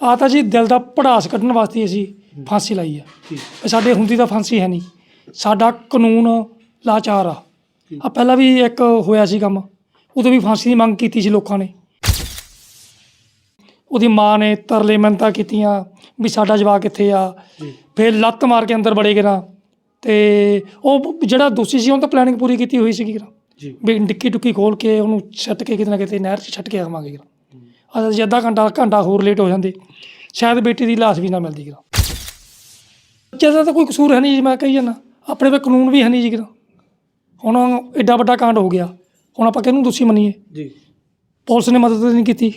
ਆ ਤਾਂ ਜੀ ਦਿਲ ਦਾ ਪੜਾਸ ਕੱਢਣ ਵਾਸਤੇ ਅਸੀਂ ਫਾਂਸੀ ਲਾਈ ਆ। ਇਹ ਸਾਡੇ ਹੁੰਦੀ ਤਾਂ ਫਾਂਸੀ ਹੈ ਨਹੀਂ। ਸਾਡਾ ਕਾਨੂੰਨ ਲਾਚਾਰ ਆ। ਆ ਪਹਿਲਾਂ ਵੀ ਇੱਕ ਹੋਇਆ ਸੀ ਕੰਮ। ਉਦੋਂ ਵੀ ਫਾਂਸੀ ਦੀ ਮੰਗ ਕੀਤੀ ਸੀ ਲੋਕਾਂ ਨੇ। ਉਹਦੀ ਮਾਂ ਨੇ ਤਰਲੇ ਮਿੰਨਤਾਂ ਕੀਤੀਆਂ ਵੀ ਸਾਡਾ ਜਵਾਕ ਕਿੱਥੇ ਆ। ਫਿਰ ਲੱਤ ਮਾਰ ਕੇ ਅੰਦਰ ਬੜੇ ਗਰਾ ਤੇ ਉਹ ਜਿਹੜਾ ਦੋਸ਼ੀ ਸੀ ਉਹਨੇ ਤਾਂ ਪਲੈਨਿੰਗ ਪੂਰੀ ਕੀਤੀ ਹੋਈ ਸੀਗੀ ਜੀ। ਵੀ ਡਿੱਕੀ ਡੁੱਕੀ ਖੋਲ ਕੇ ਉਹਨੂੰ ਛੱਟ ਕੇ ਕਿਤੇ ਨਾ ਕਿਤੇ ਨਹਿਰ 'ਚ ਛੱਟ ਕੇ ਆਵਾਂਗੇ ਅੱਜ ਅੱਧਾ ਘੰਟਾ ਘੰਟਾ ਹੋਰ ਲੇਟ ਹੋ ਜਾਂਦੇ ਸ਼ਾਇਦ ਬੇਟੀ ਦੀ ਲਾਸ਼ ਵੀ ਨਾ ਮਿਲਦੀ ਗਰਾ ਬੱਚੇ ਦਾ ਤਾਂ ਕੋਈ ਕਸੂਰ ਹੈ ਨਹੀਂ ਜੀ ਮੈਂ ਕਹੀ ਜਾਂਦਾ। ਆਪਣੇ 'ਤੇ ਕਾਨੂੰਨ ਵੀ ਹੈ ਨਹੀਂ ਜੀ ਗਰਾ ਹੁਣ ਐਡਾ ਵੱਡਾ ਕਾਂਡ ਹੋ ਗਿਆ। ਹੁਣ ਆਪਾਂ ਕਿਹਨੂੰ ਦੋਸ਼ੀ ਮੰਨੀਏ? ਜੀ। ਪੁਲਿਸ ਨੇ ਮਦਦ ਨਹੀਂ ਕੀਤੀ।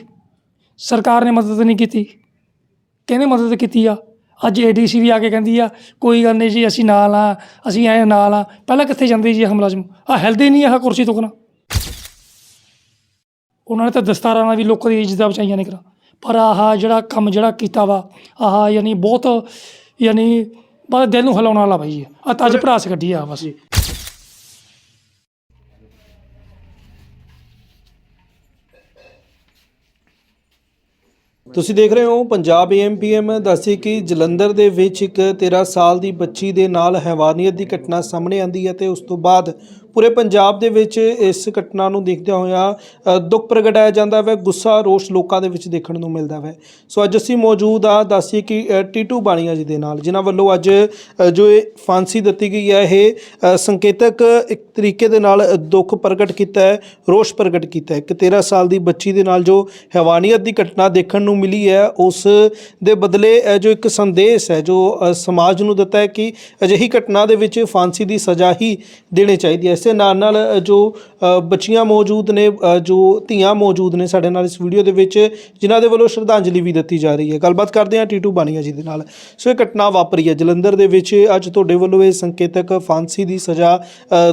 ਸਰਕਾਰ ਨੇ ਮਦਦ ਨਹੀਂ ਕੀਤੀ। ਕਿਹਨੇ ਮਦਦ ਕੀਤੀ ਆ? ਅੱਜ ਏਡੀਸੀ ਵੀ ਆ ਕੇ ਕਹਿੰਦੀ ਆ ਕੋਈ ਗੱਲ ਨਹੀਂ ਜੀ ਅਸੀਂ ਨਾਲ ਆ ਅਸੀਂ ਐ ਨਾਲ ਆ। ਪਹਿਲਾਂ ਕਿੱਥੇ ਜਾਂਦੇ ਜੀ ਇਹ ਮੁਲਾਜ਼ਮ ਆ ਹਿਲਦੇ ਨਹੀਂ ਆਹ ਕੁਰਸੀ ਤੋਂ ਕਨਾ ਉਹਨਾਂ ਨੇ ਤਾਂ ਦਸਤਾਰਾਂ ਨਾਲ ਵੀ ਲੋਕਾਂ ਦੀ ਇੱਜ਼ਤਾਂ ਬਚਾਈਆਂ ਨੇ ਕਰਾ ਪਰ ਆਹ ਜਿਹੜਾ ਕੰਮ ਜਿਹੜਾ ਕੀਤਾ ਵਾ, ਆਹ ਯਾਨੀ ਬਹੁਤ ਯਾਨੀ ਬਸ ਦਿਲ ਨੂੰ ਹਿਲਾਉਣ ਵਾਲਾ ਬਾਈ ਆ ਤਾਂ ਅੱਜ ਕੱਢੀ ਆ ਬਸ। ਤੁਸੀਂ ਦੇਖ ਰਹੇ ਹੋ ਪੰਜਾਬ ਏਐਮਪੀਐਮ ਦੱਸੀ ਕਿ ਜਲੰਧਰ ਦੇ ਵਿੱਚ ਇੱਕ 13 ਸਾਲ ਦੀ ਬੱਚੀ ਦੇ ਨਾਲ ਹੈਵਾਨੀਅਤ ਦੀ ਘਟਨਾ ਸਾਹਮਣੇ ਆਂਦੀ ਹੈ ਤੇ ਉਸ ਤੋਂ ਬਾਅਦ ਪੂਰੇ ਪੰਜਾਬ ਦੇ ਵਿੱਚ ਇਸ ਘਟਨਾ ਨੂੰ ਦੇਖਦਿਆਂ ਹੋਇਆਂ ਦੁੱਖ ਪ੍ਰਗਟਾਇਆ ਜਾਂਦਾ ਹੈ ਗੁੱਸਾ, ਰੋਸ਼ ਲੋਕਾਂ ਦੇ ਵਿੱਚ ਦੇਖਣ ਨੂੰ ਮਿਲਦਾ ਹੈ ਸੋ ਅੱਜ ਅਸੀਂ ਮੌਜੂਦ ਆ ਦੱਸੀਏ ਕਿ ਟੀਟੂ ਬਾਣੀਆ ਜੀ ਦੇ ਨਾਲ, ਜਿਨ੍ਹਾਂ ਵੱਲੋਂ ਅੱਜ ਜੋ ਇਹ ਫਾਂਸੀ ਦਿੱਤੀ ਗਈ ਹੈ, ਇਹ ਸੰਕੇਤਕ ਇੱਕ ਤਰੀਕੇ ਦੇ ਨਾਲ ਦੁੱਖ ਪ੍ਰਗਟ ਕੀਤਾ ਹੈ, ਰੋਸ਼ ਪ੍ਰਗਟ ਕੀਤਾ ਹੈ। ਕਿ 13 ਸਾਲ ਦੀ ਬੱਚੀ ਦੇ ਨਾਲ ਜੋ ਹੈਵਾਨੀਅਤ ਦੀ ਘਟਨਾ ਦੇਖਣ ਨੂੰ ਮਿਲੀ ਹੈ, ਉਸ ਦੇ ਬਦਲੇ ਜੋ ਇੱਕ ਸੰਦੇਸ਼ ਹੈ, ਜੋ ਸਮਾਜ ਨੂੰ ਦਿੱਤਾ ਹੈ ਕਿ ਅਜਿਹੀ ਘਟਨਾ ਦੇ ਵਿੱਚ ਫਾਂਸੀ ਦੀ ਸਜ਼ਾ ਹੀ ਦੇਣੀ ਚਾਹੀਦੀ ਹੈ। ਇਸੇ ਨਾਲ ਨਾਲ ਜੋ ਬੱਚੀਆਂ ਮੌਜੂਦ ਨੇ ਜੋ ਧੀਆਂ ਮੌਜੂਦ ਨੇ ਸਾਡੇ ਨਾਲ ਇਸ ਵੀਡੀਓ ਦੇ ਵਿੱਚ ਜਿਨ੍ਹਾਂ ਦੇ ਵੱਲੋਂ ਸ਼ਰਧਾਂਜਲੀ ਵੀ ਦਿੱਤੀ ਜਾ ਰਹੀ ਹੈ। ਗੱਲਬਾਤ ਕਰਦੇ ਹਾਂ ਟੀਟੂ ਬਾਨੀਆ ਜੀ ਦੇ ਨਾਲ। ਸੋ ਇਹ ਘਟਨਾ ਵਾਪਰੀ ਹੈ ਜਲੰਧਰ ਦੇ ਵਿੱਚ। ਅੱਜ ਤੁਹਾਡੇ ਵੱਲੋਂ ਇਹ ਸੰਕੇਤਕ ਫਾਂਸੀ ਦੀ ਸਜ਼ਾ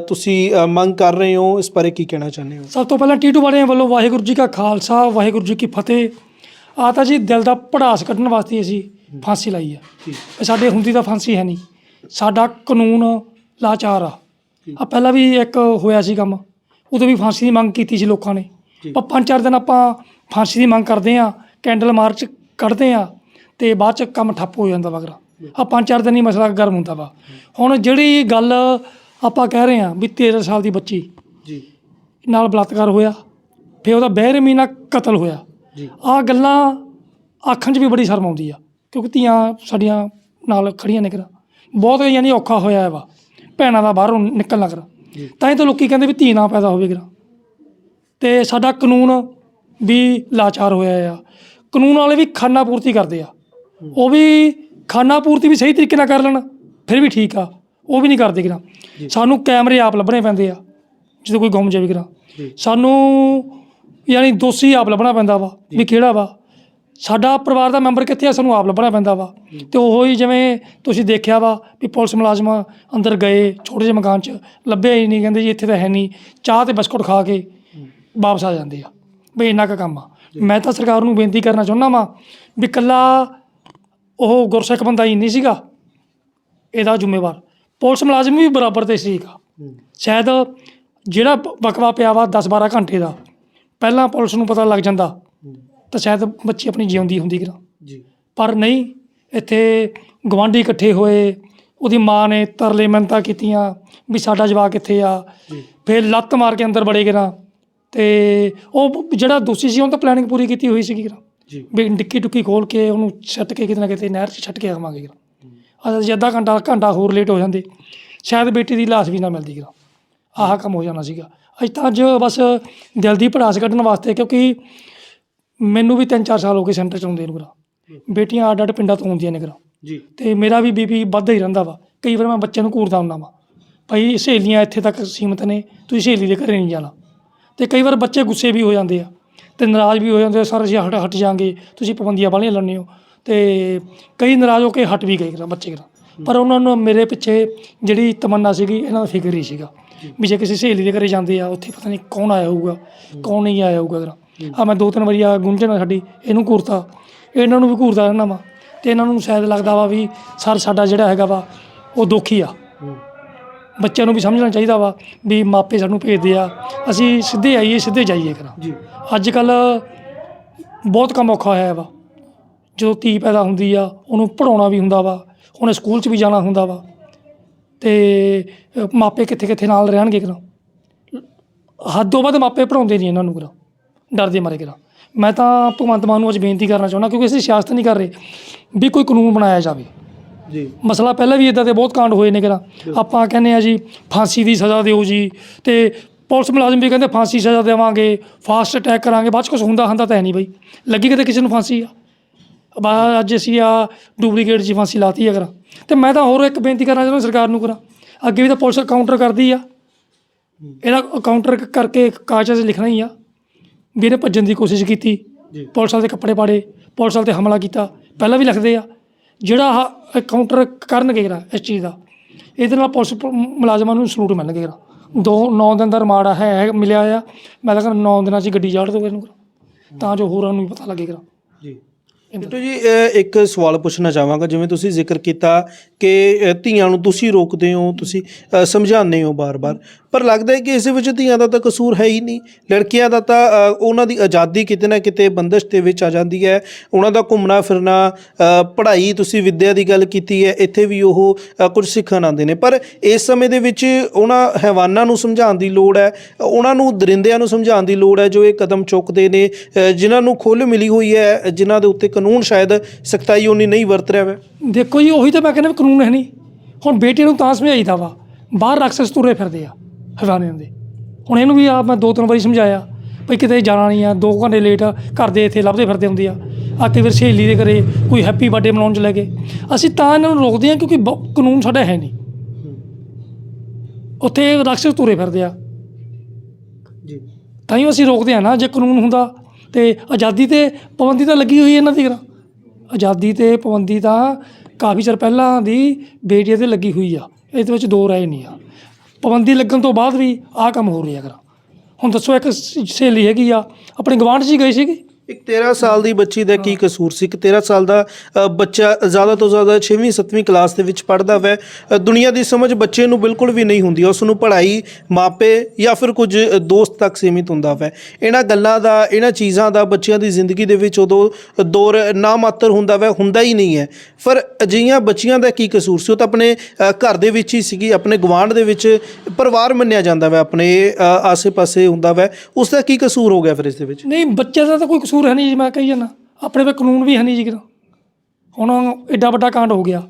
ਤੁਸੀਂ ਮੰਗ ਕਰ ਰਹੇ ਹੋ। ਇਸ ਬਾਰੇ ਕੀ ਕਹਿਣਾ ਚਾਹੁੰਦੇ ਹੋ? ਸਭ ਤੋਂ ਪਹਿਲਾਂ ਟੀਟੂ ਵਾਲਿਆਂ ਵੱਲੋਂ ਵਾਹਿਗੁਰੂ ਜੀ ਕਾ ਖਾਲਸਾ ਵਾਹਿਗੁਰੂ ਜੀ ਕੀ ਫਤਿਹ। ਆ ਤਾਂ ਜੀ ਦਿਲ ਦਾ ਪੜਾਸ ਕੱਢਣ ਵਾਸਤੇ ਅਸੀਂ ਫਾਂਸੀ ਲਾਈ ਆ ਇਹ ਸਾਡੇ ਹੁੰਦੀ ਤਾਂ ਫਾਂਸੀ ਹੈ ਨਹੀਂ। ਸਾਡਾ ਕਾਨੂੰਨ ਲਾਚਾਰ ਆ। ਆ ਪਹਿਲਾਂ ਵੀ ਇੱਕ ਹੋਇਆ ਸੀ ਕੰਮ ਉਦੋਂ ਵੀ ਫਾਂਸੀ ਦੀ ਮੰਗ ਕੀਤੀ ਸੀ ਲੋਕਾਂ ਨੇ। ਪਰ ਪੰਜ ਚਾਰ ਦਿਨ ਆਪਾਂ ਫਾਂਸੀ ਦੀ ਮੰਗ ਕਰਦੇ ਆ ਕੈਂਡਲ ਮਾਰਚ ਕੱਢਦੇ ਆ ਤੇ ਬਾਅਦ ਚ ਕੰਮ ਠੱਪ ਹੋ ਜਾਂਦਾ ਵਗਰਾ ਆ ਪੰਜ ਚਾਰ ਦਿਨ ਹੀ ਮਸਲਾ ਗਰਮ ਹੁੰਦਾ ਵਾ। ਹੁਣ ਜਿਹੜੀ ਗੱਲ ਆਪਾਂ ਕਹਿ ਰਹੇ ਆ ਵੀ 13 ਸਾਲ ਦੀ ਬੱਚੀ ਜੀ। ਨਾਲ ਬਲਾਤਕਾਰ ਹੋਇਆ ਫਿਰ ਉਹਦਾ ਬਹਿਰਮੀ ਨਾਲ ਕਤਲ ਹੋਇਆ। ਜੀ। ਆ ਗੱਲਾਂ ਆਖਣ 'ਚ ਵੀ ਬੜੀ ਸ਼ਰਮ ਆਉਂਦੀ ਆ ਕਿਉਂਕਿ ਧੀਆਂ ਸਾਡੀਆਂ ਨਾਲ ਖੜੀਆਂ ਨੇ ਕਰਾ ਬਹੁਤ ਯਾਨੀ ਔਖਾ ਹੋਇਆ ਵਾ। ਭੈਣਾਂ ਦਾ ਬਾਹਰੋਂ ਨਿਕਲਣਾ ਕਰਾ। ਤਾਂ ਹੀ ਤਾਂ ਲੋਕੀ ਕਹਿੰਦੇ ਵੀ ਧੀ ਨਾ ਪੈਦਾ ਹੋਵੇ ਕਰਾ। ਤੇ ਸਾਡਾ ਕਾਨੂੰਨ ਵੀ ਲਾਚਾਰ ਹੋਇਆ ਆ। ਕਾਨੂੰਨ ਵਾਲੇ ਵੀ ਖਾਨਾ ਪੂਰਤੀ ਕਰਦੇ ਆ। ਉਹ ਵੀ ਖਾਨਾ ਪੂਰਤੀ ਵੀ ਸਹੀ ਤਰੀਕੇ ਨਾਲ ਕਰ ਲੈਣ ਫਿਰ ਵੀ ਠੀਕ ਆ। ਉਹ ਵੀ ਨਹੀਂ ਕਰਦੇ ਕਿਰਾ। ਸਾਨੂੰ ਕੈਮਰੇ ਆਪ ਲੱਭਣੇ ਪੈਂਦੇ ਆ ਜਦੋਂ ਕੋਈ ਗੁੰਮ ਜਾਵੇ ਕਿਰਾ। ਸਾਨੂੰ ਯਾਨੀ ਦੋਸ਼ੀ ਆਪ ਲੱਭਣਾ ਪੈਂਦਾ ਵਾ ਵੀ ਕਿਹੜਾ ਵਾ। ਸਾਡਾ ਪਰਿਵਾਰ ਦਾ ਮੈਂਬਰ ਕਿੱਥੇ ਆ? ਸਾਨੂੰ ਆਪ ਲੱਭਣਾ ਪੈਂਦਾ ਵਾ। ਤੇ ਉਹ ਹੀ ਜਿਵੇਂ ਤੁਸੀਂ ਦੇਖਿਆ ਵਾ ਵੀ ਪੁਲਿਸ ਮੁਲਾਜ਼ਮ ਅੰਦਰ ਗਏ, ਛੋਟੇ ਜਿਹੇ ਮਕਾਨ 'ਚ ਲੱਭਿਆ ਹੀ ਨਹੀਂ, ਕਹਿੰਦੇ ਜੀ ਇੱਥੇ ਤਾਂ ਹੈ ਨਹੀਂ। ਚਾਹ ਤੇ ਬਿਸਕੁਟ ਖਾ ਕੇ ਵਾਪਸ ਆ ਜਾਂਦੇ ਆ। ਵੀ ਇੰਨਾ ਕੁ ਕੰਮ ਆ। ਮੈਂ ਤਾਂ ਸਰਕਾਰ ਨੂੰ ਬੇਨਤੀ ਕਰਨਾ ਚਾਹੁੰਦਾ ਵਾਂ ਵੀ ਕੱਲਾ ਉਹ ਗੁਰਸਿੱਖ ਬੰਦਾ ਹੀ ਨਹੀਂ ਸੀਗਾ, ਇਹਦਾ ਜ਼ਿੰਮੇਵਾਰ। ਪੁਲਿਸ ਮੁਲਾਜ਼ਮ ਵੀ ਬਰਾਬਰ ਤੇ ਸੀਗਾ ਸ਼ਾਇਦ ਜਿਹੜਾ ਬਕਵਾ ਪਿਆ ਵਾ 10-12 ਘੰਟੇ ਦਾ, ਪਹਿਲਾਂ ਪੁਲਿਸ ਨੂੰ ਪਤਾ ਲੱਗ ਜਾਂਦਾ। ਤਾਂ ਸ਼ਾਇਦ ਬੱਚੀ ਆਪਣੀ ਜਿਉਂਦੀ ਹੁੰਦੀ ਕਿਰਾ ਜੀ। ਪਰ ਨਹੀਂ ਇੱਥੇ ਗਵਾਂਢੀ ਇਕੱਠੇ ਹੋਏ ਉਹਦੀ ਮਾਂ ਨੇ ਤਰਲੇ ਮਿੰਨਤਾਂ ਕੀਤੀਆਂ ਵੀ ਸਾਡਾ ਜਵਾਕ ਕਿੱਥੇ ਆ। ਜੀ। ਫਿਰ ਲੱਤ ਮਾਰ ਕੇ ਅੰਦਰ ਬੜੇ ਗਰਾ ਤੇ ਉਹ ਜਿਹੜਾ ਦੋਸ਼ੀ ਸੀ ਉਹਨੇ ਤਾਂ ਪਲੈਨਿੰਗ ਪੂਰੀ ਕੀਤੀ ਹੋਈ ਸੀਗੀ ਕਿਰਾ ਜੀ। ਵੀ ਡਿੱਕੀ ਡੁੱਕੀ ਖੋਲ ਕੇ ਉਹਨੂੰ ਛੱਟ ਕੇ ਕਿਤੇ ਨਾ ਕਿਤੇ ਨਹਿਰ 'ਚ ਛੱਟ ਕੇ ਆਵਾਂਗੇ ਕਿਰਾ ਅੱਜ ਅੱਧਾ ਘੰਟਾ ਘੰਟਾ ਹੋਰ ਲੇਟ ਹੋ ਜਾਂਦੇ। ਸ਼ਾਇਦ ਬੇਟੀ ਦੀ ਲਾਸ਼ ਵੀ ਨਾ ਮਿਲਦੀ ਕਿਰਾ ਆਹ ਕੰਮ ਹੋ ਜਾਣਾ ਸੀਗਾ। ਅੱਜ ਤਾਂ ਅੱਜ ਬਸ ਦਿਲ ਦੀ ਭੜਾਸ ਕੱਢਣ ਵਾਸਤੇ ਕਿਉਂਕਿ ਮੈਨੂੰ ਵੀ 3-4 ਸਾਲ ਹੋ ਗਏ ਸੈਂਟਰ ਚ ਆਉਂਦੇ ਨੂੰ ਕਰਾ ਬੇਟੀਆਂ ਅੱਡ ਅੱਡ ਪਿੰਡਾਂ ਤੋਂ ਆਉਂਦੀਆਂ ਨੇ ਕਰਾ ਜੀ। ਤੇ ਮੇਰਾ ਵੀ ਬੀਪੀ ਵੱਧਦਾ ਹੀ ਰਹਿੰਦਾ ਵਾ। ਕਈ ਵਾਰ ਮੈਂ ਬੱਚਿਆਂ ਨੂੰ ਘੂਰਦਾ ਹੁੰਦਾ ਵਾ। ਭਾਈ ਸਹੇਲੀਆਂ ਇੱਥੇ ਤੱਕ ਸੀਮਤ ਨੇ ਤੁਸੀਂ ਸਹੇਲੀ ਦੇ ਘਰੇ ਨਹੀਂ ਜਾਣਾ। ਤੇ ਕਈ ਵਾਰ ਬੱਚੇ ਗੁੱਸੇ ਵੀ ਹੋ ਜਾਂਦੇ ਆ ਤੇ ਨਾਰਾਜ਼ ਵੀ ਹੋ ਜਾਂਦੇ ਆ ਸਰ ਅਸੀਂ ਹਟ ਹਟ ਜਾਾਂਗੇ ਤੁਸੀਂ ਪਾਬੰਦੀਆਂ ਵਾਲੀਆਂ ਲਾਉਂਦੇ ਹੋ। ਤੇ ਕਈ ਨਾਰਾਜ਼ ਹੋ ਕੇ ਹਟ ਵੀ ਗਏ ਕਰਾ ਬੱਚੇ ਕਰਾ ਪਰ ਉਹਨਾਂ ਨੂੰ ਮੇਰੇ ਪਿੱਛੇ ਜਿਹੜੀ ਤਮੰਨਾ ਸੀਗੀ ਇਹਨਾਂ ਦਾ ਫਿਕਰ ਹੀ ਸੀਗਾ ਵੀ ਜੇ ਕਿਸੇ ਸਹੇਲੀ ਦੇ ਘਰੇ ਜਾਂਦੇ ਆ ਉੱਥੇ ਪਤਾ ਨਹੀਂ ਕੌਣ ਆਇਆ ਹੋਊਗਾ ਕੌਣ ਨਹੀਂ ਆਇਆ ਹੋਊਗਾ ਕਰਾ ਆ ਮੈਂ ਦੋ ਤਿੰਨ ਵਾਰੀ ਆ ਗੁੰਝਣ ਸਾਡੀ ਇਹਨੂੰ ਘੂਰਤਾ। ਇਹਨਾਂ ਨੂੰ ਵੀ ਘੂਰਦਾ ਰਹਿਣਾ ਵਾ। ਤੇ ਇਹਨਾਂ ਨੂੰ ਸ਼ਾਇਦ ਲੱਗਦਾ ਵਾ ਵੀ ਸਰ ਸਾਡਾ ਜਿਹੜਾ ਹੈਗਾ ਵਾ ਉਹ ਦੁਖੀ ਆ। ਬੱਚਿਆਂ ਨੂੰ ਵੀ ਸਮਝਣਾ ਚਾਹੀਦਾ ਵਾ ਵੀ ਮਾਪੇ ਸਾਨੂੰ ਭੇਜਦੇ ਆ। ਅਸੀਂ ਸਿੱਧੇ ਆਈਏ ਸਿੱਧੇ ਜਾਈਏ ਕਰਾਂ ਜੀ। ਅੱਜ ਕੱਲ ਬਹੁਤ ਕੰਮ ਔਖਾ ਹੋਇਆ ਵਾ। ਜਦੋਂ ਧੀ ਪੈਦਾ ਹੁੰਦੀ ਆ ਉਹਨੂੰ ਪੜਾਉਣਾ ਵੀ ਹੁੰਦਾ ਵਾ। ਉਹਨੇ ਸਕੂਲ 'ਚ ਵੀ ਜਾਣਾ ਹੁੰਦਾ ਵਾ। ਤੇ ਮਾਪੇ ਕਿੱਥੇ ਕਿੱਥੇ ਨਾਲ ਰਹਿਣਗੇ ਕਰਾਂ ਹੱਦੋਂ ਵੱਧ ਮਾਪੇ ਪੜਾਉਂਦੇ ਨਹੀਂ ਇਹਨਾਂ ਨੂੰ ਕਰਾਂ ਡਰਦੇ ਮਾਰੇ ਕਰਾਂ ਮੈਂ ਤਾਂ ਭਗਵੰਤ ਮਾਨ ਨੂੰ ਅੱਜ ਬੇਨਤੀ ਕਰਨਾ ਚਾਹੁੰਦਾ ਕਿਉਂਕਿ ਅਸੀਂ ਸਿਆਸਤ ਨਹੀਂ ਕਰ ਰਹੇ ਵੀ ਕੋਈ ਕਾਨੂੰਨ ਬਣਾਇਆ ਜਾਵੇ। ਜੀ। ਮਸਲਾ ਪਹਿਲਾਂ ਵੀ ਇਦਾਂ ਦੇ ਬਹੁਤ ਕਾਂਡ ਹੋਏ ਨੇ ਕਰਾਂ ਆਪਾਂ ਕਹਿੰਦੇ ਆ ਜੀ ਫਾਂਸੀ ਦੀ ਸਜ਼ਾ ਦਿਓ ਜੀ ਤੇ ਪੁਲਿਸ ਮੁਲਾਜ਼ਮ ਵੀ ਕਹਿੰਦੇ ਫਾਂਸੀ ਸਜ਼ਾ ਦੇਵਾਂਗੇ ਫਾਸਟ ਅਟੈਕ ਕਰਾਂਗੇ ਬਾਅਦ ਚ ਕੁਝ ਹੁੰਦਾ ਹੁੰਦਾ ਤਾਂ ਹੈ ਨਹੀਂ ਬਈ। ਲੱਗੀ ਕਿਤੇ ਕਿਸੇ ਨੂੰ ਫਾਂਸੀ ਆ? ਬਾ ਅੱਜ ਅਸੀਂ ਆ ਡੁਪਲੀਕੇਟ ਜੀ ਫਾਂਸੀ ਲਾਤੀ ਆ ਕਰਾਂ ਤੇ ਮੈਂ ਤਾਂ ਹੋਰ ਇੱਕ ਬੇਨਤੀ ਕਰਨਾ ਚਾਹੁੰਦਾ ਸਰਕਾਰ ਨੂੰ ਕਰਾਂ ਅੱਗੇ ਵੀ ਤਾਂ ਪੁਲਿਸ ਕਾਊਂਟਰ ਕਰਦੀ ਆ। ਇਹਦਾ ਕਾਊਂਟਰ ਕਰਕੇ ਕਾਗਜ਼ਾਂ 'ਚ ਲਿਖਣਾ ਹੀ ਆ। ਵੀ ਇਹਨੇ ਭੱਜਣ ਦੀ ਕੋਸ਼ਿਸ਼ ਕੀਤੀ। ਪੁਲਿਸ ਵਾਲੇ ਦੇ ਕੱਪੜੇ ਪਾੜੇ ਪੁਲਿਸ ਵਾਲੇ ਤੇ ਹਮਲਾ ਕੀਤਾ। ਪਹਿਲਾਂ ਵੀ ਲਿਖਦੇ ਆ ਜਿਹੜਾ ਆਹ ਕਾਊਂਟਰ ਕਰਨਗੇ ਜਰਾ ਇਸ ਚੀਜ਼ ਦਾ ਇਹਦੇ ਨਾਲ ਪੁਲਿਸ ਮੁਲਾਜ਼ਮਾਂ ਨੂੰ ਸਲੂਟ ਮਿਲਣਗੇ ਜਰਾ ਦੋ 9 ਦਿਨ ਦਾ ਰਿਮਾਂਡ ਆ ਹੈ ਮਿਲਿਆ ਆ। ਮੈਂ ਤਾਂ ਕਹਿੰਦਾ 9 ਦਿਨਾਂ 'ਚ ਗੱਡੀ ਚਾੜ ਦੋ ਇਹਨੂੰ। ਤਾਂ ਜੋ ਹੋਰਾਂ ਨੂੰ ਵੀ ਪਤਾ ਲੱਗੇ ਜਰਾ ਜੀ ਬਿੱਟੂ ਇੱਕ ਸਵਾਲ ਪੁੱਛਣਾ ਚਾਹਾਂਗਾ ਜਿਵੇਂ ਤੁਸੀਂ ਜ਼ਿਕਰ ਕੀਤਾ ਕਿ ਅ, ਧੀਆਂ ਨੂੰ ਤੁਸੀਂ ਰੋਕਦੇ ਹੋ ਤੁਸੀਂ ਅ, ਸਮਝਾਉਂਦੇ ਹੋ ਬਾਰ-ਬਾਰ ਪਰ ਲੱਗਦਾ ਹੈ ਕਿ ਇਸ ਵਿੱਚ ਧੀਆਂ ਦਾ ਤਾਂ ਕਸੂਰ ਹੈ ਹੀ ਨਹੀਂ। ਲੜਕੀਆਂ ਦਾ ਤਾਂ ਅ, ਉਹਨਾਂ ਦੀ ਆਜ਼ਾਦੀ ਕਿਤੇ ਨਾ ਕਿਤੇ ਬੰਦਸ਼ ਦੇ ਵਿੱਚ ਆ ਜਾਂਦੀ ਹੈ। ਉਹਨਾਂ ਦਾ ਘੁੰਮਣਾ ਫਿਰਨਾ ਅ, ਪੜ੍ਹਾਈ ਤੁਸੀਂ ਵਿੱਦਿਆ ਦੀ ਗੱਲ ਕੀਤੀ ਹੈ ਇੱਥੇ ਵੀ ਉਹ ਅ, ਕੁਝ ਸਿੱਖਣ ਆਉਂਦੇ ਨੇ। ਪਰ ਇਸ ਸਮੇਂ ਦੇ ਵਿੱਚ ਉਹਨਾਂ ਹੈਵਾਨਾਂ ਨੂੰ ਸਮਝਾਉਣ ਦੀ ਲੋੜ ਹੈ ਉਹਨਾਂ ਨੂੰ ਦਰਿੰਦਿਆਂ ਨੂੰ ਸਮਝਾਉਣ ਦੀ ਲੋੜ ਹੈ ਜੋ ਇਹ ਕਦਮ ਚੁੱਕਦੇ ਨੇ ਅ, ਜਿਨ੍ਹਾਂ ਨੂੰ ਖੁੱਲ੍ਹ ਮਿਲੀ ਹੋਈ ਹੈ ਜਿਨ੍ਹਾਂ ਦੇ ਉੱਤੇ ਕਾਨੂੰਨ ਸ਼ਾਇਦ ਸਖਤਾਈ ਉਨੀ ਨਹੀਂ ਵਰਤ ਰਿਹਾ ਹੈ ਦੇਖੋ ਜੀ ਉਹੀ ਤਾਂ ਮੈਂ ਕਹਿੰਦਾ ਵੀ ਕਾਨੂੰਨ ਹੈ ਨਹੀਂ। ਹੁਣ ਬੇਟੇ ਨੂੰ ਤਾਂ ਸਮਝਾਈਦਾ ਵਾ। ਬਾਹਰ ਰਾਕਸ਼ਸ ਤੁਰੇ ਫਿਰਦੇ ਆ ਹਵਾਨਿਆਂ ਦੇ। ਹੁਣ ਇਹਨੂੰ ਵੀ ਆ ਮੈਂ ਦੋ ਤਿੰਨ ਵਾਰੀ ਸਮਝਾਇਆ ਭਈ ਕਿਤੇ ਜਾਣਾ ਨਹੀਂ ਆ ਦੋ ਘੰਟੇ ਲੇਟ ਘਰ ਦੇ ਇੱਥੇ ਲੱਭਦੇ ਫਿਰਦੇ ਹੁੰਦੇ ਆ। ਆ ਕਈ ਵਾਰ ਸਹੇਲੀ ਦੇ ਘਰੇ ਕੋਈ ਹੈਪੀ ਬਰਥਡੇ ਮਨਾਉਣ ਚ ਲੈ ਗਏ। ਅਸੀਂ ਤਾਂ ਇਹਨਾਂ ਨੂੰ ਰੋਕਦੇ ਆ ਕਿਉਂਕਿ ਕਾਨੂੰਨ ਸਾਡਾ ਹੈ ਨਹੀਂ। ਉੱਥੇ ਰਾਕਸ਼ਸ ਤੁਰੇ ਫਿਰਦੇ ਆ। ਜੀ। ਤਾਂ ਹੀ ਅਸੀਂ ਰੋਕਦੇ ਆ ਨਾ ਜੇ ਕਾਨੂੰਨ ਹੁੰਦਾ ਤੇ ਆਜ਼ਾਦੀ ਤੇ ਪਾਬੰਦੀ ਤਾਂ ਲੱਗੀ ਹੋਈ ਇਹਨਾਂ ਦੀ ਗਰਾਂ ਆਜ਼ਾਦੀ ਤੇ ਪਾਬੰਦੀ ਤਾਂ ਕਾਫੀ ਚਿਰ ਪਹਿਲਾਂ ਦੀ ਬੇਟੀਆਂ ਤੇ ਲੱਗੀ ਹੋਈ ਆ। ਇਹਦੇ ਵਿੱਚ ਦੋ ਰਾਏ ਨਹੀਂ ਆ। ਪਾਬੰਦੀ ਲੱਗਣ ਤੋਂ ਬਾਅਦ ਵੀ ਆਹ ਕੰਮ ਹੋ ਰਿਹਾ ਗਰਾਂ ਹੁਣ ਦੱਸੋ ਇੱਕ ਸ- ਸਹੇਲੀ ਹੈਗੀ ਆ, ਆਪਣੇ ਗਵਾਂਢ 'ਚ ਹੀ ਗਈ ਸੀਗੀ? ਇੱਕ 13 ਸਾਲ ਦੀ ਬੱਚੀ ਦਾ ਕੀ ਕਸੂਰ ਸੀ? ਇੱਕ 13 ਸਾਲ ਦਾ ਅ, ਬੱਚਾ ਜ਼ਿਆਦਾ ਤੋਂ ਜ਼ਿਆਦਾ 6ਵੀਂ 7ਵੀਂ ਕਲਾਸ ਦੇ ਵਿੱਚ ਪੜ੍ਹਦਾ ਵੈ। ਅ, ਦੁਨੀਆ ਦੀ ਸਮਝ ਬੱਚੇ ਨੂੰ ਬਿਲਕੁਲ ਵੀ ਨਹੀਂ ਹੁੰਦੀ। ਉਸ ਨੂੰ ਪੜ੍ਹਾਈ ਮਾਪੇ ਜਾਂ ਫਿਰ ਕੁਝ ਅ, ਦੋਸਤ ਤੱਕ ਸੀਮਿਤ ਹੁੰਦਾ ਵੈ। ਇਹਨਾਂ ਗੱਲਾਂ ਦਾ ਇਹਨਾਂ ਚੀਜ਼ਾਂ ਦਾ ਬੱਚਿਆਂ ਦੀ ਜ਼ਿੰਦਗੀ ਦੇ ਵਿੱਚ ਉਦੋਂ ਦੌਰ ਨਾ ਮਾਤਰ ਹੁੰਦਾ ਵੈ ਹੁੰਦਾ ਹੀ ਨਹੀਂ ਹੈ। ਪਰ ਅਜਿਹੀਆਂ ਬੱਚੀਆਂ ਦਾ ਕੀ ਕਸੂਰ ਸੀ? ਉਹ ਤਾਂ ਆਪਣੇ ਅ, ਘਰ ਦੇ ਵਿੱਚ ਹੀ ਸੀਗੀ ਆਪਣੇ ਗਵਾਂਢ ਦੇ ਵਿੱਚ ਪਰਿਵਾਰ ਮੰਨਿਆ ਜਾਂਦਾ ਵੈ ਆਪਣੇ ਅ, ਆਸੇ-ਪਾਸੇ ਹੁੰਦਾ ਵੈ। ਉਸ ਦਾ ਕੀ ਕਸੂਰ ਹੋ ਗਿਆ ਫਿਰ ਇਸ ਦੇ ਵਿੱਚ? ਨਹੀਂ ਬੱਚੇ ਦਾ ਤਾਂ ਕੋਈ ਕਸੂਰ ਹੈ ਨਹੀਂ ਜੀ ਮੈਂ ਕਹੀ ਜਾਂਦਾ। ਆਪਣੇ ਕੋਲ ਕਾਨੂੰਨ ਵੀ ਹੈ ਨਹੀਂ ਜੀ ਕਿਰਾ ਹੁਣ ਐਡਾ ਵੱਡਾ ਕਾਂਡ ਹੋ ਗਿਆ।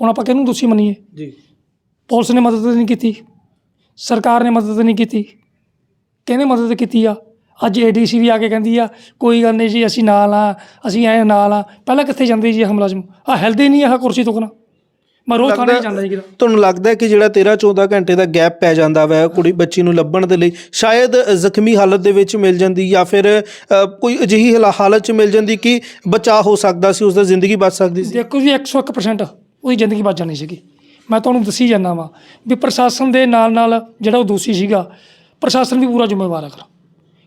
ਹੁਣ ਆਪਾਂ ਕਿਹਨੂੰ ਦੋਸ਼ੀ ਮੰਨੀਏ? ਜੀ। ਪੁਲਿਸ ਨੇ ਮਦਦ ਨਹੀਂ ਕੀਤੀ। ਸਰਕਾਰ ਨੇ ਮਦਦ ਨਹੀਂ ਕੀਤੀ। ਕਹਿੰਦੇ ਮਦਦ ਕੀਤੀ ਆ? ਅੱਜ ਏਡੀਸੀ ਵੀ ਆ ਕੇ ਕਹਿੰਦੀ ਆ ਕੋਈ ਗੱਲ ਨਹੀਂ ਜੀ ਅਸੀਂ ਨਾਲ ਆ ਅਸੀਂ ਐ ਨਾਲ ਆ। ਪਹਿਲਾਂ ਕਿੱਥੇ ਜਾਂਦੇ ਜੀ ਇਹ ਮੁਲਾਜ਼ਮ ਆ ਹਿਲਦੇ ਨਹੀਂ ਆਹ ਕੁਰਸੀ ਤੋਂ ਕਨਾ ਮੈਂ ਰੋਜ਼ ਥਾਣੇ ਜਾਂਦਾ ਜੀ ਕਿਰਾ ਤੁਹਾਨੂੰ ਲੱਗਦਾ ਹੈ ਕਿ ਜਿਹੜਾ 13 14 ਘੰਟੇ ਦਾ ਗੈਪ ਪੈ ਜਾਂਦਾ ਵੈ ਕੁੜੀ ਬੱਚੀ ਨੂੰ ਲੱਭਣ ਦੇ ਲਈ ਸ਼ਾਇਦ ਜ਼ਖਮੀ ਹਾਲਤ ਦੇ ਵਿੱਚ ਮਿਲ ਜਾਂਦੀ ਜਾਂ ਫਿਰ ਕੋਈ ਅਜਿਹੀ ਹਾਲਾ- ਹਾਲਤ 'ਚ ਮਿਲ ਜਾਂਦੀ ਕਿ ਬਚਾਅ ਹੋ ਸਕਦਾ ਸੀ ਉਸ ਦਾ ਜ਼ਿੰਦਗੀ ਬਚ ਸਕਦੀ ਸੀ। ਦੇਖੋ ਜੀ 101% ਉਹਦੀ ਜ਼ਿੰਦਗੀ ਬਚ ਜਾਣੀ ਸੀਗੀ। ਮੈਂ ਤੁਹਾਨੂੰ ਦੱਸੀ ਜਾਂਦਾ ਵਾਂ ਵੀ ਪ੍ਰਸ਼ਾਸਨ ਦੇ ਨਾਲ ਨਾਲ ਜਿਹੜਾ ਉਹ ਦੋਸ਼ੀ ਸੀਗਾ ਪ੍ਰਸ਼ਾਸਨ ਵੀ ਪੂਰਾ ਜ਼ਿੰਮੇਵਾਰ ਹੈ ਕਰ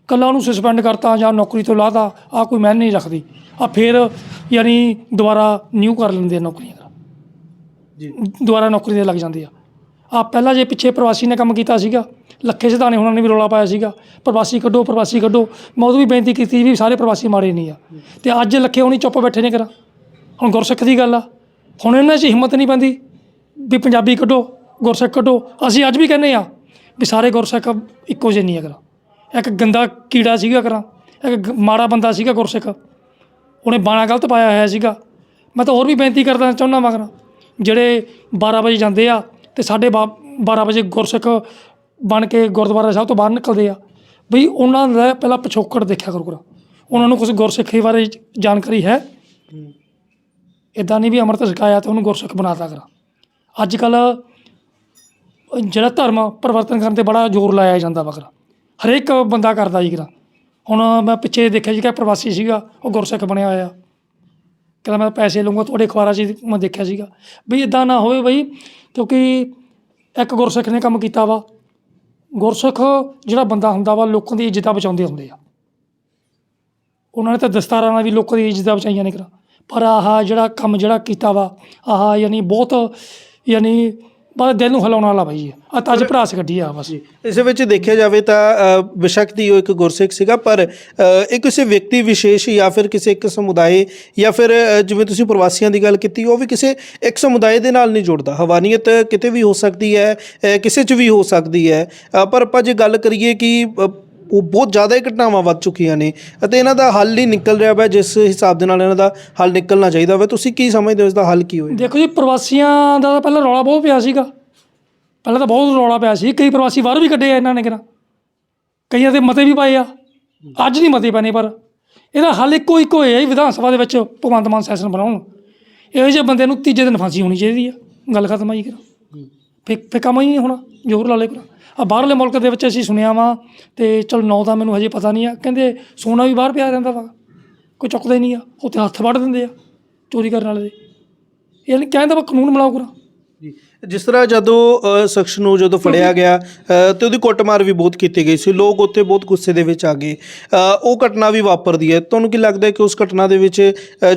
ਕੱਲਾ ਉਹਨੂੰ ਸਸਪੈਂਡ ਕਰਤਾ ਜਾਂ ਨੌਕਰੀ ਤੋਂ ਲਾਤਾ ਆ ਕੋਈ ਮੈਂ ਨਹੀਂ ਰੱਖਦੀ। ਆ ਫਿਰ ਯਾਨੀ ਦੁਬਾਰਾ ਨਿਊ ਕਰ ਲੈਂਦੇ ਨੌਕਰੀਆਂ। ਜੀ। ਦੁਬਾਰਾ ਨੌਕਰੀ ਤੇ ਲੱਗ ਜਾਂਦੇ ਆ। ਆ ਪਹਿਲਾਂ ਜੇ ਪਿੱਛੇ ਪ੍ਰਵਾਸੀ ਨੇ ਕੰਮ ਕੀਤਾ ਸੀਗਾ, ਲੱਖੇ ਸਿਧਾਣੇ ਉਹਨਾਂ ਨੇ ਵੀ ਰੋਲਾ ਪਾਇਆ ਸੀਗਾ। ਪ੍ਰਵਾਸੀ ਕੱਢੋ ਪ੍ਰਵਾਸੀ ਕੱਢੋ। ਮੈਂ ਉਦੋਂ ਵੀ ਬੇਨਤੀ ਕੀਤੀ ਵੀ ਸਾਰੇ ਪ੍ਰਵਾਸੀ ਮਾੜੇ ਨਹੀਂ ਆ। ਤੇ ਅੱਜ ਲੱਖੇ ਹੋਣੀ ਚੁੱਪ ਬੈਠੇ ਨੇ ਕਰਾਂ ਹੁਣ ਗੁਰਸਿੱਖ ਦੀ ਗੱਲ ਆ। ਹੁਣ ਇਹਨਾਂ 'ਚ ਹਿੰਮਤ ਨਹੀਂ ਪੈਂਦੀ ਵੀ ਪੰਜਾਬੀ ਕੱਢੋ, ਗੁਰਸਿੱਖ ਕੱਢੋ। ਅਸੀਂ ਅੱਜ ਵੀ ਕਹਿੰਦੇ ਆ ਵੀ ਸਾਰੇ ਗੁਰਸਿੱਖ ਇੱਕੋ ਜਿਹੇ ਨਹੀਂ ਆ ਕਰਾਂ ਇੱਕ ਗੰਦਾ ਕੀੜਾ ਸੀਗਾ ਕਰਾਂ ਇੱਕ ਗ- ਮਾੜਾ ਬੰਦਾ ਸੀਗਾ ਗੁਰਸਿੱਖ। ਉਹਨੇ ਬਾਣਾ ਗਲਤ ਪਾਇਆ ਹੋਇਆ ਸੀਗਾ। ਮੈਂ ਤਾਂ ਹੋਰ ਵੀ ਬੇਨਤੀ ਕਰਦਾ ਚਾਹੁੰਦਾ ਮਗਰ ਜਿਹੜੇ 12 ਵਜੇ ਜਾਂਦੇ ਆ ਤੇ ਸਾਡੇ 12 ਵਜੇ ਗੁਰਸਿੱਖ ਬਣ ਕੇ ਗੁਰਦੁਆਰਾ ਸਾਹਿਬ ਤੋਂ ਬਾਹਰ ਨਿਕਲਦੇ ਆ। ਬਈ ਉਹਨਾਂ ਦਾ ਪਹਿਲਾਂ ਪਿਛੋਕੜ ਦੇਖਿਆ ਕਰੋ ਕਰਾ ਉਹਨਾਂ ਨੂੰ ਕੁਝ ਗੁਰਸਿੱਖੀ ਬਾਰੇ ਜਾਣਕਾਰੀ ਹੈ? ਇਦਾਂ ਨਹੀਂ ਵੀ ਅੰਮ੍ਰਿਤ ਛਕਾਇਆ ਤੇ ਉਹਨੂੰ ਗੁਰਸਿੱਖ ਬਣਾਤਾ ਕਰਾ। ਅੱਜ ਕੱਲ ਜਿਹੜਾ ਧਰਮ ਪਰਿਵਰਤਨ ਕਰਨ ਤੇ ਬੜਾ ਜ਼ੋਰ ਲਾਇਆ ਜਾਂਦਾ ਵਗਰਾ ਹਰੇਕ ਬੰਦਾ ਕਰਦਾ ਜੀ ਕਰਾ। ਹੁਣ ਮੈਂ ਪਿੱਛੇ ਦੇਖਿਆ ਜੀ ਸੀਗਾ ਪ੍ਰਵਾਸੀ ਸੀਗਾ, ਉਹ ਗੁਰਸਿੱਖ ਬਣਿਆ ਹੋਇਆ। ਕਹਿੰਦਾ ਮੈਂ ਪੈਸੇ ਲਊਂਗਾ, ਤੁਹਾਡੇ ਅਖਬਾਰਾਂ 'ਚ ਮੈਂ ਦੇਖਿਆ ਸੀਗਾ। ਵੀ ਇਦਾਂ ਨਾ ਹੋਵੇ ਬਈ, ਕਿਉਂਕਿ ਇੱਕ ਗੁਰਸਿੱਖ ਨੇ ਕੰਮ ਕੀਤਾ ਵਾ। ਗੁਰਸਿੱਖ ਜਿਹੜਾ ਬੰਦਾ ਹੁੰਦਾ ਵਾ, ਲੋਕਾਂ ਦੀ ਇੱਜ਼ਤਾਂ ਬਚਾਉਂਦੇ ਹੁੰਦੇ ਆ। ਉਹਨਾਂ ਨੇ ਤਾਂ ਦਸਤਾਰਾਂ ਨਾਲ ਵੀ ਲੋਕਾਂ ਦੀ ਇੱਜ਼ਤਾਂ ਬਚਾਈਆਂ ਨੇ ਕਰਾ ਪਰ ਆਹ ਜਿਹੜਾ ਕੰਮ ਜਿਹੜਾ ਕੀਤਾ ਵਾ, ਆਹ ਯਾਨੀ ਬਹੁਤ ਯਾਨੀ ਬਸ ਦਿਲ ਨੂੰ ਹਿਲਾਉਣ ਵਾਲਾ ਬਾਈ ਆ ਤਾਂ ਅੱਜ ਭੜਾਸ ਕੱਢੀ ਆ ਬਸ। ਇਸ ਵਿੱਚ ਦੇਖਿਆ ਜਾਵੇ ਤਾਂ ਅ, ਬੇਸ਼ੱਕ ਦੀ ਉਹ ਇੱਕ ਗੁਰਸਿੱਖ ਸੀਗਾ ਪਰ ਅ, ਇਹ ਕਿਸੇ ਵਿਅਕਤੀ ਵਿਸ਼ੇਸ਼ ਜਾਂ ਫਿਰ ਕਿਸੇ ਇੱਕ ਸਮੁਦਾਇ ਜਾਂ ਫਿਰ ਅ, ਜਿਵੇਂ ਤੁਸੀਂ ਪ੍ਰਵਾਸੀਆਂ ਦੀ ਗੱਲ ਕੀਤੀ ਉਹ ਵੀ ਕਿਸੇ ਇੱਕ ਸਮੁਦਾਇ ਦੇ ਨਾਲ ਨਹੀਂ ਜੁੜਦਾ। ਹਵਾਨੀਅਤ ਕਿਤੇ ਵੀ ਹੋ ਸਕਦੀ ਹੈ ਅ, ਕਿਸੇ 'ਚ ਵੀ ਹੋ ਸਕਦੀ ਹੈ। ਅ, ਪਰ ਆਪਾਂ ਜੇ ਗੱਲ ਕਰੀਏ ਕਿ ਅ, ਉਹ ਬਹੁਤ ਜ਼ਿਆਦਾ ਹੀ ਘਟਨਾਵਾਂ ਵੱਧ ਚੁੱਕੀਆਂ ਨੇ ਅਤੇ ਇਹਨਾਂ ਦਾ ਹੱਲ ਨਹੀਂ ਨਿਕਲ ਰਿਹਾ ਵਾ ਜਿਸ ਹਿਸਾਬ ਦੇ ਨਾਲ ਇਹਨਾਂ ਦਾ ਹੱਲ ਨਿਕਲਣਾ ਚਾਹੀਦਾ ਵਾ ਤੁਸੀਂ ਕੀ ਸਮਝਦੇ ਹੋ ਇਸ ਦਾ ਹੱਲ ਕੀ ਹੋਏ ਦੇਖੋ ਜੀ, ਪ੍ਰਵਾਸੀਆਂ ਦਾ ਤਾਂ ਪਹਿਲਾਂ ਰੌਲਾ ਬਹੁਤ ਪਿਆ ਸੀਗਾ। ਪਹਿਲਾਂ ਤਾਂ ਬਹੁਤ ਰੌਲਾ ਪਿਆ ਸੀ। ਕਈ ਪ੍ਰਵਾਸੀ ਬਾਹਰ ਵੀ ਕੱਢੇ ਆ ਇਹਨਾਂ ਨੇ ਕਿਹਾ ਕਈਆਂ ਦੇ ਮਤੇ ਵੀ ਪਾਏ ਆ। ਅੱਜ ਨਹੀਂ ਮਤੇ ਪੈਣੇ, ਪਰ ਇਹਦਾ ਹੱਲ ਇੱਕੋ ਇੱਕੋ ਹੈ ਵਿਧਾਨ ਸਭਾ ਦੇ ਵਿੱਚ ਭਗਵੰਤ ਮਾਨ ਸੈਸ਼ਨ ਬਣਾਉਣ। ਇਹੋ ਜਿਹੇ ਬੰਦੇ ਨੂੰ ਤੀਜੇ ਦਿਨ ਫਾਂਸੀ ਹੋਣੀ ਚਾਹੀਦੀ ਆ। ਗੱਲ ਖਤਮ ਆਈ ਕਰਾਂ ਫੇ ਫੇ ਕੰਮ ਹੀ ਨਹੀਂ ਹੋਣਾ ਜ਼ੋਰ ਲਾ ਲੈ ਕਰਾਂ ਆ ਬਾਹਰਲੇ ਮੁਲਕ ਦੇ ਵਿੱਚ ਅਸੀਂ ਸੁਣਿਆ ਵਾ ਤੇ ਚਲ ਨੌ ਤਾਂ ਮੈਨੂੰ ਹਜੇ ਪਤਾ ਨਹੀਂ ਆ ਕਹਿੰਦੇ ਸੋਨਾ ਵੀ ਬਾਹਰ ਪਿਆ ਰਹਿੰਦਾ ਵਾ ਕੋਈ ਚੁੱਕਦਾ ਹੀ ਨਹੀਂ ਆ ਉੱਥੇ ਹੱਥ ਵੱਢ ਦਿੰਦੇ ਆ ਚੋਰੀ ਕਰਨ ਵਾਲੇ ਦੇ। ਇਹ ਨਹੀਂ ਕਹਿੰਦਾ ਵਾ ਕਾਨੂੰਨ ਬਣਾਓ ਕਰਾਂ। ਜੀ ਜਿਸ ਤਰ੍ਹਾਂ ਜਦੋਂ ਸ਼ਖਸ ਨੂੰ ਜਦੋਂ ਫੜਿਆ ਗਿਆ ਤੇ ਉਹਦੀ ਕੁੱਟਮਾਰ ਵੀ ਬਹੁਤ ਕੀਤੀ ਗਈ ਸੀ ਲੋਕ ਉੱਥੇ ਬਹੁਤ ਗੁੱਸੇ ਦੇ ਵਿੱਚ ਆ ਗਏ। ਉਹ ਘਟਨਾ ਵੀ ਵਾਪਰਦੀ ਹੈ। ਤੁਹਾਨੂੰ ਕੀ ਲੱਗਦਾ ਹੈ ਕਿ ਉਸ ਘਟਨਾ ਦੇ ਵਿੱਚ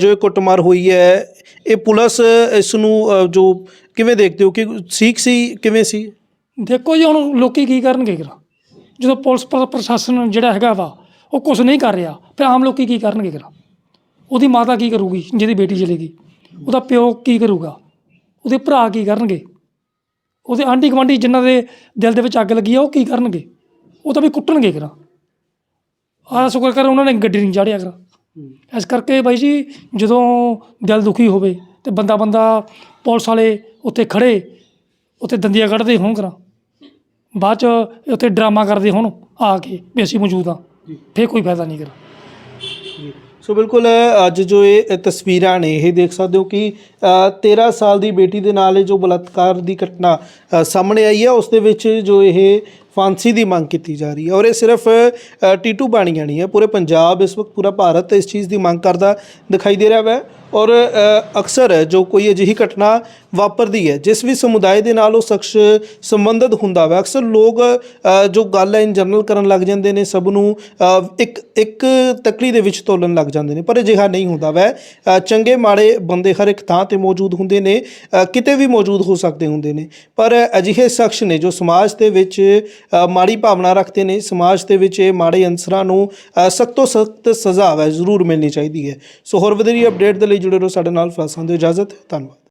ਜੋ ਇਹ ਕੁੱਟਮਾਰ ਹੋਈ ਹੈ ਇਹ ਪੁਲਿਸ ਇਸ ਨੂੰ ਜੋ ਕਿਵੇਂ ਦੇਖਦੇ ਹੋ ਕਿ ਸੀਖ ਸੀ ਕਿਵੇਂ ਸੀ? ਦੇਖੋ ਜੀ ਹੁਣ ਲੋਕੀ ਕੀ ਕਰਨਗੇ ਕਰਾਂ ਜਦੋਂ ਪੁਲਿਸ ਪ੍ਰ- ਪ੍ਰਸ਼ਾਸਨ ਜਿਹੜਾ ਹੈਗਾ ਵਾ ਉਹ ਕੁਝ ਨਹੀਂ ਕਰ ਰਿਹਾ ਫਿਰ ਆਮ ਲੋਕੀ ਕੀ ਕਰਨਗੇ ਕਰਾਂ ਉਹਦੀ ਮਾਤਾ ਕੀ ਕਰੂਗੀ ਜਿਹਦੀ ਬੇਟੀ ਚਲੇਗੀ? ਉਹਦਾ ਪਿਓ ਕੀ ਕਰੂਗਾ? ਉਹਦੇ ਭਰਾ ਕੀ ਕਰਨਗੇ? ਉਹਦੇ ਆਂਢੀ ਗੁਆਂਢੀ ਜਿਨ੍ਹਾਂ ਦੇ ਦਿਲ ਦੇ ਵਿੱਚ ਅੱਗ ਲੱਗੀ ਆ ਉਹ ਕੀ ਕਰਨਗੇ? ਉਹ ਤਾਂ ਵੀ ਕੁੱਟਣਗੇ ਕਰਾਂ ਆਹ ਸ਼ੁਕਰ ਕਰ ਉਹਨਾਂ ਨੇ ਗੱਡੀ ਨਹੀਂ ਚਾੜਿਆ ਕਰਾਂ ਇਸ ਕਰਕੇ ਬਾਈ ਜੀ ਜਦੋਂ ਦਿਲ ਦੁਖੀ ਹੋਵੇ ਤੇ ਬੰਦਾ ਬੰਦਾ ਪੁਲਿਸ ਵਾਲੇ ਉੱਥੇ ਖੜੇ ਉੱਥੇ ਦੰਦੀਆਂ ਕੱਢਦੇ ਹੋਣ ਕਰਾਂ। ਬਾਅਦ ਚ ਉੱਥੇ ਡਰਾਮਾ ਕਰਦੇ ਹੋਣ ਆ ਕੇ ਵੀ ਅਸੀਂ ਮੌਜੂਦ ਆ ਫੇਰ ਕੋਈ ਫਾਇਦਾ ਨਹੀਂ ਕਰਾਂ। ਸੋ ਬਿਲਕੁਲ ਅੱਜ ਜੋ ਇਹ ਤਸਵੀਰਾਂ ਨੇ ਇਹ ਦੇਖ ਸਕਦੇ ਹੋ ਕਿ ਅ, 13 ਸਾਲ ਦੀ ਬੇਟੀ ਦੇ ਨਾਲ ਇਹ ਜੋ ਬਲਾਤਕਾਰ ਦੀ ਘਟਨਾ ਸਾਹਮਣੇ ਆਈ ਹੈ ਉਸ ਦੇ ਵਿੱਚ ਜੋ ਇਹ ਫਾਂਸੀ ਦੀ ਮੰਗ ਕੀਤੀ ਜਾ ਰਹੀ ਹੈ। ਔਰ ਇਹ ਸਿਰਫ ਟੀਟੂ ਬਾਣੀਆਂ ਨਹੀਂ ਹੈ ਪੂਰੇ ਪੰਜਾਬ ਇਸ ਵਕਤ ਪੂਰਾ ਭਾਰਤ ਇਸ ਚੀਜ਼ ਦੀ ਮੰਗ ਕਰਦਾ ਦਿਖਾਈ ਦੇ ਰਿਹਾ ਹੈ ਔਰ ਅਕਸਰ ਜੋ ਕੋਈ ਅਜਿਹੀ ਘਟਨਾ ਵਾਪਰਦੀ ਹੈ। ਜਿਸ ਵੀ ਸਮੁਦਾਇ ਦੇ ਨਾਲ ਉਹ ਸ਼ਖਸ ਸੰਬੰਧਿਤ ਹੁੰਦਾ ਵਾ, ਅਕਸਰ ਲੋਕ ਜੋ ਗੱਲ ਹੈ ਇਨ ਜਨਰਲ ਕਰਨ ਲੱਗ ਜਾਂਦੇ ਨੇ, ਸਭ ਨੂੰ ਇੱਕ ਇੱਕ ਤਕੜੀ ਦੇ ਵਿੱਚ ਤੋਲਣ ਲੱਗ ਜਾਂਦੇ ਨੇ, ਪਰ ਅਜਿਹਾ ਨਹੀਂ ਹੁੰਦਾ ਵੈ। ਚੰਗੇ, ਮਾੜੇ ਬੰਦੇ ਹਰ ਇੱਕ ਥਾਂ ਤੇ ਮੌਜੂਦ ਹੁੰਦੇ ਨੇ ਕਿਤੇ ਵੀ ਮੌਜੂਦ ਹੋ ਸਕਦੇ ਹੁੰਦੇ ਨੇ। ਪਰ ਅਜਿਹੇ ਸ਼ਖਸ ਨੇ ਜੋ ਸਮਾਜ ਦੇ ਵਿੱਚ ਮਾੜੀ ਭਾਵਨਾ ਰੱਖਦੇ ਨੇ, ਸਮਾਜ ਦੇ ਵਿੱਚ ਇਹ ਮਾੜੇ ਅੰਸਰਾਂ ਨੂੰ ਸਖਤ ਸਖਤ ਸਜ਼ਾ ਹੈ ਜ਼ਰੂਰ ਮਿਲਣੀ ਚਾਹੀਦੀ ਹੈ। ਸੋ ਹੋਰ ਵਧੇਰੀ ਅਪਡੇਟ ਦੇ ਲਈ ਜੁੜੇ ਰਹੋ ਸਾਡੇ ਨਾਲ ਫਾਸਾਂ ਦੇ ਇਜਾਜ਼ਤ, ਧੰਨਵਾਦ।